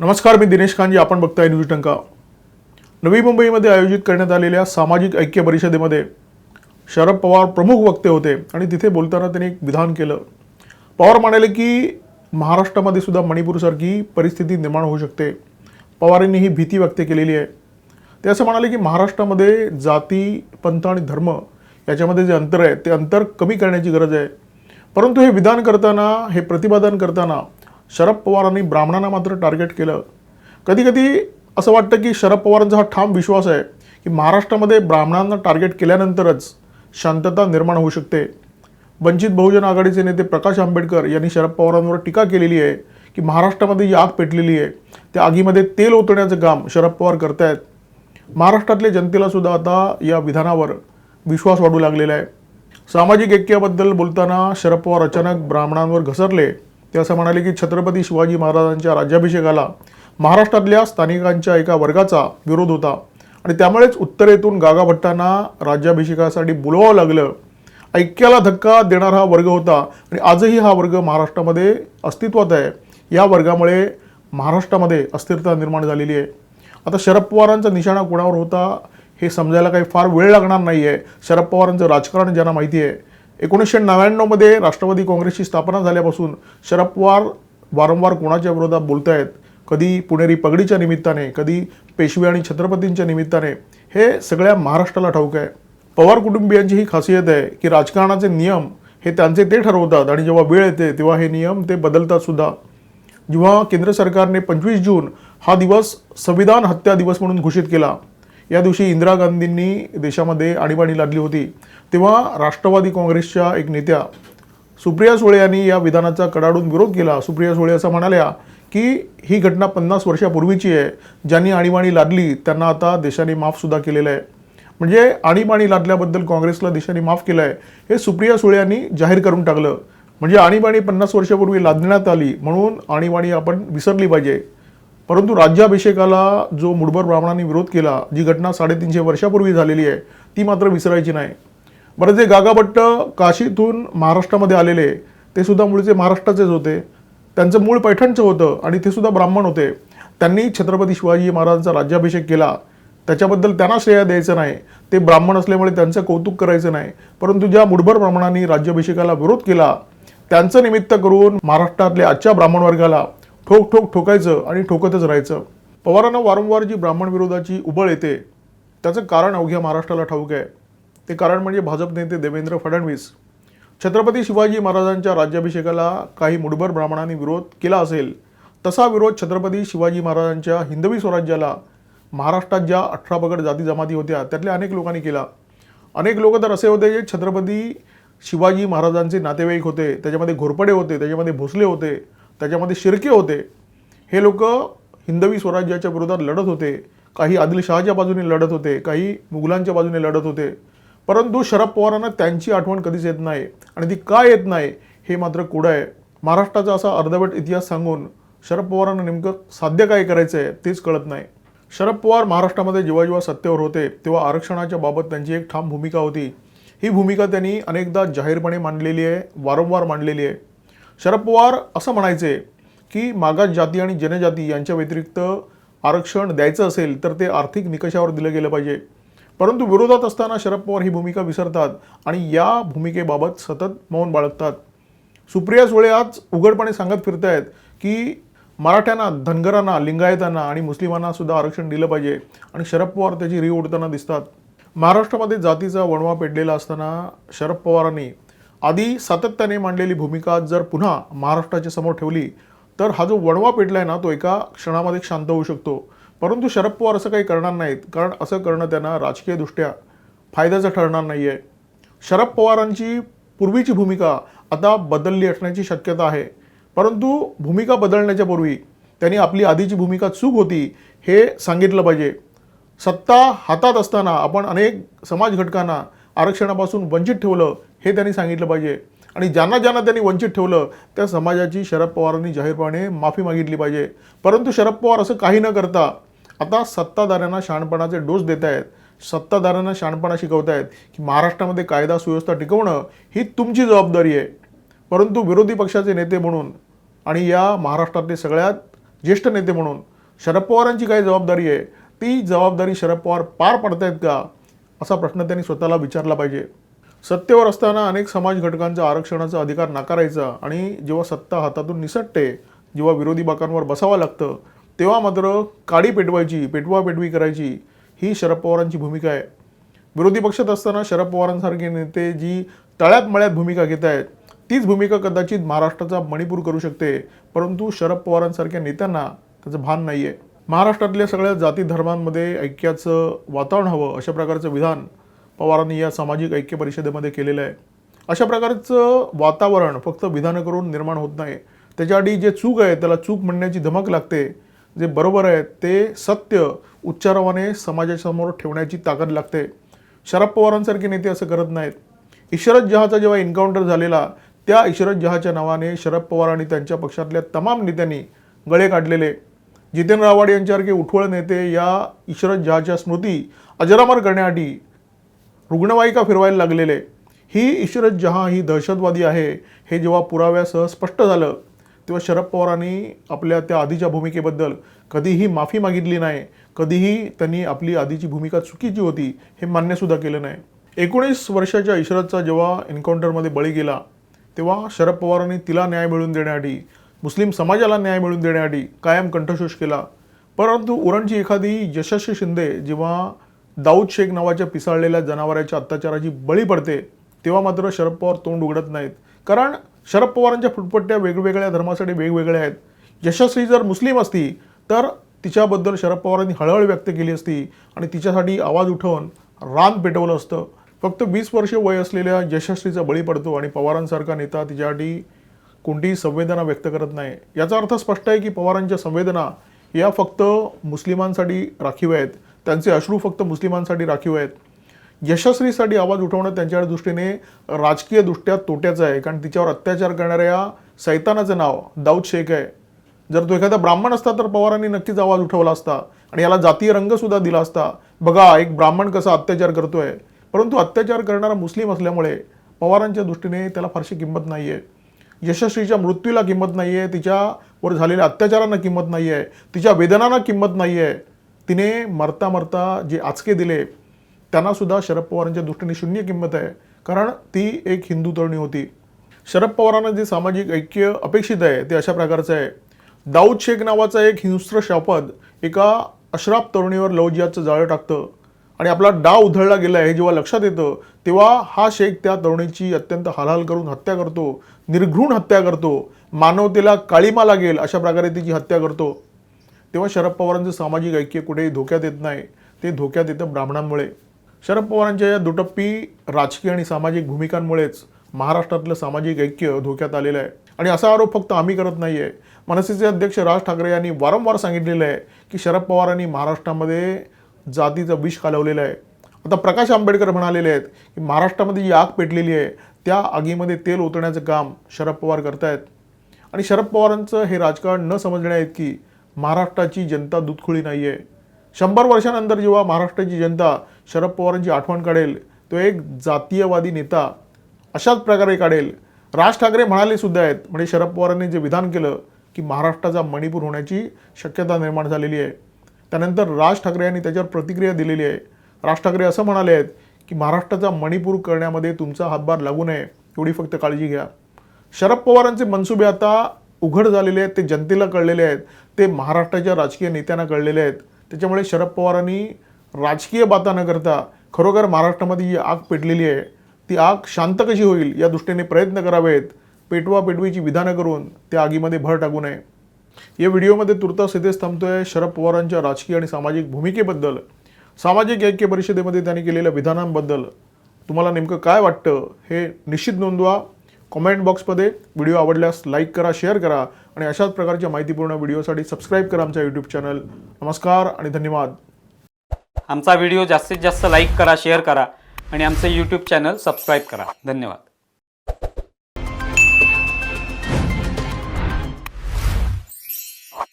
नमस्कार मी दिनेश कांजी आपण बघताय न्यूज टंका. नवी मुंबईमध्ये आयोजित करण्यात आलेल्या सामाजिक ऐक्य परिषदेमध्ये शरद पवार प्रमुख वक्ते होते आणि तिथे बोलताना त्यांनी एक विधान केलं. पवार म्हणाले की महाराष्ट्रामध्ये सुद्धा मणिपूरसारखी परिस्थिती निर्माण होऊ शकते. पवारांनी ही भीती व्यक्त केलेली आहे. ते असं म्हणाले की महाराष्ट्रामध्ये जाती पंथ आणि धर्म याच्यामध्ये जे अंतर आहे ते अंतर कमी करण्याची गरज आहे. परंतु हे विधान करताना हे प्रतिपादन करताना शरद पवारांनी ब्राह्मणांना मात्र टार्गेट केलं. कधीकधी असं वाटतं की शरद पवारांचा हा ठाम विश्वास आहे की महाराष्ट्रामध्ये ब्राह्मणांना टार्गेट केल्यानंतरच शांतता निर्माण होऊ शकते. वंचित बहुजन आघाडीचे नेते प्रकाश आंबेडकर यांनी शरद पवारांवर टीका केलेली आहे की महाराष्ट्रामध्ये जी आग पेटलेली आहे त्या आगीमध्ये तेल ओतण्याचं काम शरद पवार करतायत. महाराष्ट्रातल्या जनतेला सुद्धा आता या विधानावर विश्वास वाढू लागलेला आहे. सामाजिक ऐक्याबद्दल बोलताना शरद पवार अचानक ब्राह्मणांवर घसरले ते असं म्हणाले की छत्रपती शिवाजी महाराजांच्या राज्याभिषेकाला महाराष्ट्रातल्या स्थानिकांच्या एका वर्गाचा विरोध होता. आणि त्यामुळेच उत्तरेतून गागाभट्टांना राज्याभिषेकासाठी बोलवावं लागलं. ऐक्याला धक्का देणारा हा वर्ग होता आणि आजही हा वर्ग महाराष्ट्रामध्ये अस्तित्वात आहे. या वर्गामुळे महाराष्ट्रामध्ये अस्थिरता निर्माण झालेली आहे. आता शरद पवारांचा निशाणा कोणावर होता हे समजायला काही फार वेळ लागणार नाही आहे शरद पवारांचं राजकारण ज्यांना माहिती आहे एकोणीसशे नव्याण्णवमध्ये राष्ट्रवादी काँग्रेसची स्थापना झाल्यापासून शरद पवार वारंवार कोणाच्या विरोधात बोलत आहेत कधी पुणेरी पगडीच्या निमित्ताने कधी पेशवे आणि छत्रपतींच्या निमित्ताने? हे सगळ्या महाराष्ट्राला ठाऊक आहे. पवार कुटुंबियांची ही खासियत आहे की राजकारणाचे नियम हे त्यांचे ते ठरवतात आणि जेव्हा वेळ येते तेव्हा हे नियम ते बदलतात सुद्धा. जेव्हा केंद्र सरकारने पंचवीस जून हा दिवस संविधान हत्या दिवस म्हणून घोषित केला या दिवशी इंदिरा गांधींनी देशामध्ये आणीबाणी लादली होती. तेव्हा राष्ट्रवादी काँग्रेसच्या एक नेत्या सुप्रिया सुळे यांनी या विधानाचा कडाडून विरोध केला. सुप्रिया सुळे असं म्हणाल्या की ही घटना पन्नास वर्षापूर्वीची आहे. ज्यांनी आणीबाणी लादली त्यांना आता देशाने माफसुद्धा केलेलं आहे. म्हणजे आणीबाणी लादल्याबद्दल काँग्रेसला देशाने माफ केलं आहे हे सुप्रिया सुळे यांनी जाहीर करून टाकलं. म्हणजे आणीबाणी पन्नास वर्षापूर्वी लादण्यात आली म्हणून आणीबाणी आपण विसरली पाहिजे. परंतु राज्याभिषेकाला जो मुडबर ब्राह्मणांनी विरोध केला जी घटना साडेतीनशे वर्षापूर्वी झालेली आहे ती मात्र विसरायची नाही. बरं जे गागाभट्ट काशीतून महाराष्ट्रामध्ये आलेले ते सुद्धा मूळचे महाराष्ट्राचेच होते. त्यांचं मूळ पैठणचं होतं आणि ते सुद्धा ब्राह्मण होते. त्यांनी छत्रपती शिवाजी महाराजांचा राज्याभिषेक केला. त्याच्याबद्दल त्यांना श्रेय द्यायचं नाही. ते ब्राह्मण असल्यामुळे त्यांचं कौतुक करायचं नाही. परंतु ज्या मुठभर ब्राह्मणांनी राज्याभिषेकाला विरोध केला त्यांचं निमित्त करून महाराष्ट्रातल्या आजच्या ब्राह्मण वर्गाला ठोक ठोक ठोकायचं आणि ठोकतच राहायचं. पवारांना वारंवार जी ब्राह्मण विरोधाची उबळ येते त्याचं कारण अवघ्या महाराष्ट्राला ठाऊक आहे. ते कारण म्हणजे भाजप नेते देवेंद्र फडणवीस. छत्रपती शिवाजी महाराजांच्या राज्याभिषेकाला काही मुठभर ब्राह्मणांनी विरोध केला असेल तसा विरोध छत्रपती शिवाजी महाराजांच्या हिंदवी स्वराज्याला महाराष्ट्रात ज्या अठरा पगड जाती जमाती होत्या त्यातल्या अनेक लोकांनी केला. अनेक लोक तर असे होते जे छत्रपती शिवाजी महाराजांचे नातेवाईक होते त्याच्यामध्ये घोरपडे होते त्याच्यामध्ये भोसले होते. त्याच्यामध्ये शिर्के होते. हे लोक हिंदवी स्वराज्याच्या विरोधात लढत होते. काही आदिलशहाच्या बाजूने लढत होते काही मुघलांच्या बाजूने लढत होते. परंतु शरद पवारांना त्यांची आठवण कधीच येत नाही आणि ती का येत नाही हे मात्र कोडं आहे. महाराष्ट्राचा असा अर्धवट इतिहास सांगून शरद पवारांना नेमकं साध्य काय करायचं आहे तेच कळत नाही. शरद पवार महाराष्ट्रामध्ये जेव्हा जेव्हा सत्तेवर होते तेव्हा आरक्षणाच्या बाबत त्यांची एक ठाम भूमिका होती. ही भूमिका त्यांनी अनेकदा जाहीरपणे मांडलेली आहे वारंवार मांडलेली आहे. शरद पवार असं म्हणायचे की मागास जाती आणि जनजाती यांच्या व्यतिरिक्त आरक्षण द्यायचं असेल तर ते आर्थिक निकषावर दिलं गेलं पाहिजे. परंतु विरोधात असताना शरद पवार ही भूमिका विसरतात आणि या भूमिकेबाबत सतत मौन बाळगतात. सुप्रिया सुळे आज उघडपणे सांगत फिरतायत की मराठ्यांना धनगरांना लिंगायतांना आणि मुस्लिमांना सुद्धा आरक्षण दिलं पाहिजे आणि शरद पवार त्याची री ओढताना दिसतात. महाराष्ट्रामध्ये जातीचा वणवा पेटलेला असताना शरद पवारांनी आधी सातत्याने मांडलेली भूमिका जर पुन्हा महाराष्ट्राच्या समोर ठेवली तर हा जो वणवा पेटलाय ना तो एका क्षणामध्ये शांत होऊ शकतो. परंतु शरद पवार असं काही करणार नाहीत कारण असं करणं त्यांना राजकीयदृष्ट्या फायद्याचं ठरणार नाही आहे शरद पवारांची पूर्वीची भूमिका आता बदलली असण्याची शक्यता आहे. परंतु भूमिका बदलण्याच्या पूर्वी त्यांनी आपली आधीची भूमिका चूक होती हे सांगितलं पाहिजे. सत्ता हातात असताना आपण अनेक समाज घटकांना आरक्षणापासून वंचित ठेवलं हे त्यांनी सांगितलं पाहिजे. आणि ज्यांना ज्यांना त्यांनी वंचित ठेवलं त्या समाजाची शरद पवारांनी जाहीरपणे माफी मागितली पाहिजे. परंतु शरद पवार असं काही न करता आता सत्ताधाऱ्यांना शहाणपणाचे डोस देत आहेत. सत्ताधाऱ्यांना शहाणपणा शिकवत आहेत की महाराष्ट्रामध्ये कायदा सुव्यवस्था टिकवणं ही तुमची जबाबदारी आहे. परंतु विरोधी पक्षाचे नेते म्हणून आणि या महाराष्ट्रातले सगळ्यात ज्येष्ठ नेते म्हणून शरद पवारांची काय जबाबदारी आहे? ती जबाबदारी शरद पवार पार पडतायत का? असा प्रश्न त्यांनी स्वतःला विचारला पाहिजे. सत्तेवर असताना अनेक समाज घटकांचा आरक्षणाचा अधिकार नाकारायचा आणि जेव्हा सत्ता हातातून निसटते जेव्हा विरोधी बाकांवर बसावं लागतं तेव्हा मात्र काडी पेटवायची पेटवा पेटवी करायची ही शरद पवारांची भूमिका आहे. विरोधी पक्षात असताना शरद पवारांसारखे नेते जी तळ्यात मळ्यात भूमिका घेत आहेत तीच भूमिका कदाचित महाराष्ट्राचा मणिपूर करू शकते परंतु शरद पवारांसारख्या नेत्यांना त्याचं भान नाही आहे महाराष्ट्रातल्या सगळ्या जाती धर्मांमध्ये ऐक्याचं वातावरण हवं अशा प्रकारचं विधान पवारांनी या सामाजिक ऐक्य परिषदेमध्ये केलेलं आहे. अशा प्रकारचं वातावरण फक्त विधानं करून निर्माण होत नाही. त्याच्याआधी जे चूक आहे त्याला चूक म्हणण्याची धमक लागते. जे बरोबर आहे ते सत्य उच्चारावाने समाजासमोर ठेवण्याची ताकद लागते. शरद पवारांसारखे नेते असं करत नाहीत. इशरत जहाचा जेव्हा एन्काउंटर झालेला त्या इशरत जहाच्या नावाने शरद पवार आणि त्यांच्या पक्षातल्या तमाम नेत्यांनी गळे काढलेले. जितेंद्र आव्हाड यांच्यासारखे उठवळ नेते या इशरत जहाच्या स्मृती अजरामर करण्यासाठी रुग्णवाहिका फिरवायला लागलेले. ही इशरत जहा ही दहशतवादी आहे हे जेव्हा पुराव्यासह स्पष्ट झालं तेव्हा शरद पवारांनी आपल्या त्या आधीच्या भूमिकेबद्दल कधीही माफी मागितली नाही कधीही त्यांनी आपली आधीची भूमिका चुकीची होती हे मान्यसुद्धा केलं नाही. एकोणीस वर्षाच्या इशरतचा जेव्हा एन्काउंटरमध्ये बळी गेला तेव्हा शरद पवारांनी तिला न्याय मिळवून देण्यासाठी मुस्लिम समाजाला न्याय मिळवून देण्यासाठी कायम कंठशोष केला. परंतु उरणची एखादी यशस्वी शिंदे जेव्हा दाऊद शेख नावाच्या पिसाळलेल्या जनावराच्या अत्याचाराची बळी पडते तेव्हा मात्र शरद पवार तोंड उघडत नाहीत. कारण शरद पवारांच्या फुटपट्ट्या वेगवेगळ्या धर्मासाठी वेगवेगळ्या आहेत. यशस्वी जर मुस्लिम असती तर तिच्याबद्दल शरद पवारांनी हळहळ व्यक्त केली असती आणि तिच्यासाठी आवाज उठवून रान पेटवलं असतं. फक्त वीस वर्षे वय असलेल्या यशस्वीचा बळी पडतो आणि पवारांसारखा नेता तिच्यासाठी कोणतीही संवेदना व्यक्त करत नाही. याचा अर्थ स्पष्ट आहे की पवारांच्या संवेदना या फक्त मुस्लिमांसाठी राखीव आहेत. त्यांचे अश्रू फक्त मुस्लिमांसाठी राखीव आहेत. यशस्वीसाठी आवाज उठवणं त्यांच्या दृष्टीने राजकीयदृष्ट्या तोट्याचं आहे. कारण तिच्यावर अत्याचार करणाऱ्या सैतानाचं नाव दाऊद शेख आहे. जर तो एखादा ब्राह्मण असता तर पवारांनी नक्कीच आवाज उठवला असता. आणि याला जातीय रंगसुद्धा दिला असता. बघा एक ब्राह्मण कसा अत्याचार करतोय. परंतु अत्याचार करणारा मुस्लिम असल्यामुळे पवारांच्या दृष्टीने त्याला फारशी किंमत नाही आहे यशस्वीच्या मृत्यूला किंमत नाही आहे तिच्यावर झालेल्या अत्याचारांना किंमत नाही आहे तिच्या वेदनांना किंमत नाही आहे तिने मरता मरता जे आचके दिले त्यांनासुद्धा शरद पवारांच्या दृष्टीने शून्य किंमत आहे. कारण ती एक हिंदू तरुणी होती. शरद पवारांना जे सामाजिक ऐक्य अपेक्षित आहे ते अशा प्रकारचं आहे. दाऊद शेख नावाचा एक हिंस्र शापद एका अश्राप तरुणीवर लवजियाचं जाळं टाकतं आणि आपला डाव उधळला गेला हे जेव्हा लक्षात येतं तेव्हा हा शेख त्या तरुणीची अत्यंत हालहाल करून हत्या करतो निर्घृण हत्या करतो मानवतेला काळीमा लागेल अशा प्रकारे तिची हत्या करतो तेव्हा शरद पवारांचं सामाजिक ऐक्य कुठेही धोक्यात येत नाही. ते धोक्यात येतं ब्राह्मणांमुळे. शरद पवारांच्या या दुटप्पी राजकीय आणि सामाजिक भूमिकांमुळेच महाराष्ट्रातलं सामाजिक ऐक्य धोक्यात आलेलं आहे. आणि असा आरोप फक्त आम्ही करत नाही आहे मनसेचे अध्यक्ष राज ठाकरे यांनी वारंवार सांगितलेलं आहे की शरद पवारांनी महाराष्ट्रामध्ये जातीचं विष कालवलेलं आहे. आता प्रकाश आंबेडकर म्हणालेले आहेत की महाराष्ट्रामध्ये जी आग पेटलेली आहे. त्या आगीमध्ये तेल ओतण्याचं काम शरद पवार करतायत. आणि शरद पवारांचं हे राजकारण न समजण्या की महाराष्ट्राची जनता दुधखुळी नाही आहे शंभर वर्षानंतर जेव्हा महाराष्ट्राची जनता शरद पवारांची आठवण काढेल तो एक जातीयवादी नेता अशाच प्रकारे काढेल. राज ठाकरे म्हणाले सुद्धा आहेत म्हणजे शरद पवारांनी जे विधान केलं की महाराष्ट्राचा मणिपूर होण्याची शक्यता निर्माण झालेली आहे. त्यानंतर राज ठाकरे यांनी त्याच्यावर प्रतिक्रिया दिलेली आहे. राज ठाकरे असं म्हणाले आहेत की महाराष्ट्राचा मणिपूर करण्यामध्ये तुमचा हातभार लागू नये एवढी फक्त काळजी घ्या. शरद पवारांचे मनसुबे आता उघड झालेले आहेत ते जनतेला कळलेले आहेत ते महाराष्ट्राच्या राजकीय नेत्यांना कळलेले आहेत. त्याच्यामुळे शरद पवारांनी राजकीय बाता न करता खरोखर महाराष्ट्रामध्ये जी आग पेटलेली आहे ती आग शांत कशी होईल या दृष्टीने प्रयत्न करावेत पेटवा पेटवीची विधानं करून त्या आगीमध्ये भर टाकू नये. या व्हिडिओमध्ये तुर्तास इथेच थांबतोय शरद पवारांच्या राजकीय आणि सामाजिक भूमिकेबद्दल. सामाजिक ऐक्य परिषदेमध्ये त्यांनी केलेल्या विधानांबद्दल तुम्हाला नेमकं काय वाटतं हे निश्चित नोंदवा. कमेंट बॉक्समध्ये व्हिडिओ आवडल्यास लाईक करा शेअर करा आणि अशाच प्रकारच्या माहितीपूर्ण व्हिडिओसाठी सबस्क्राईब करा आमच्या यूट्यूब चॅनल. नमस्कार आणि धन्यवाद. आमचा व्हिडिओ जास्तीत जास्त लाईक करा शेअर करा आणि आमचं यूट्यूब चॅनल सबस्क्राईब करा. धन्यवाद.